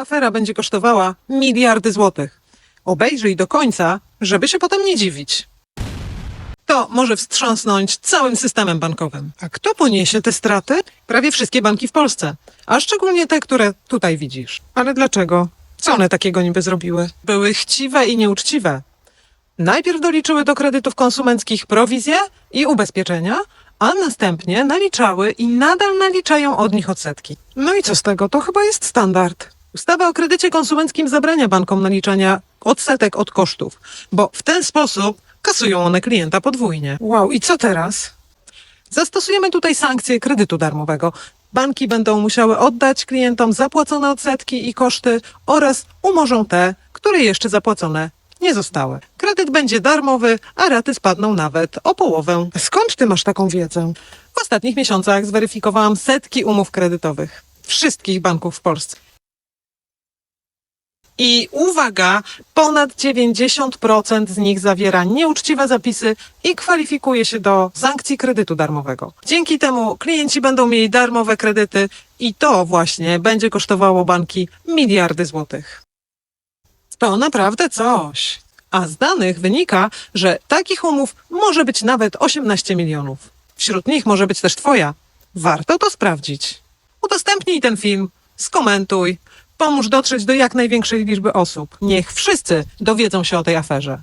Afera będzie kosztowała miliardy złotych. Obejrzyj do końca, żeby się potem nie dziwić. To może wstrząsnąć całym systemem bankowym. A kto poniesie te straty? Prawie wszystkie banki w Polsce, a szczególnie te, które tutaj widzisz. Ale dlaczego? Co one takiego niby zrobiły? Były chciwe i nieuczciwe. Najpierw doliczyły do kredytów konsumenckich prowizje i ubezpieczenia, a następnie naliczały i nadal naliczają od nich odsetki. No i co z tego? To chyba jest standard. Ustawa o kredycie konsumenckim zabrania bankom naliczania odsetek od kosztów, bo w ten sposób kasują one klienta podwójnie. Wow, i co teraz? Zastosujemy tutaj sankcje kredytu darmowego. Banki będą musiały oddać klientom zapłacone odsetki i koszty oraz umorzą te, które jeszcze zapłacone nie zostały. Kredyt będzie darmowy, a raty spadną nawet o połowę. Skąd ty masz taką wiedzę? W ostatnich miesiącach zweryfikowałam setki umów kredytowych wszystkich banków w Polsce. I uwaga, ponad 90% z nich zawiera nieuczciwe zapisy i kwalifikuje się do sankcji kredytu darmowego. Dzięki temu klienci będą mieli darmowe kredyty i to właśnie będzie kosztowało banki miliardy złotych. To naprawdę coś. A z danych wynika, że takich umów może być nawet 18 milionów. Wśród nich może być też Twoja. Warto to sprawdzić. Udostępnij ten film, skomentuj, pomóż dotrzeć do jak największej liczby osób. Niech wszyscy dowiedzą się o tej aferze.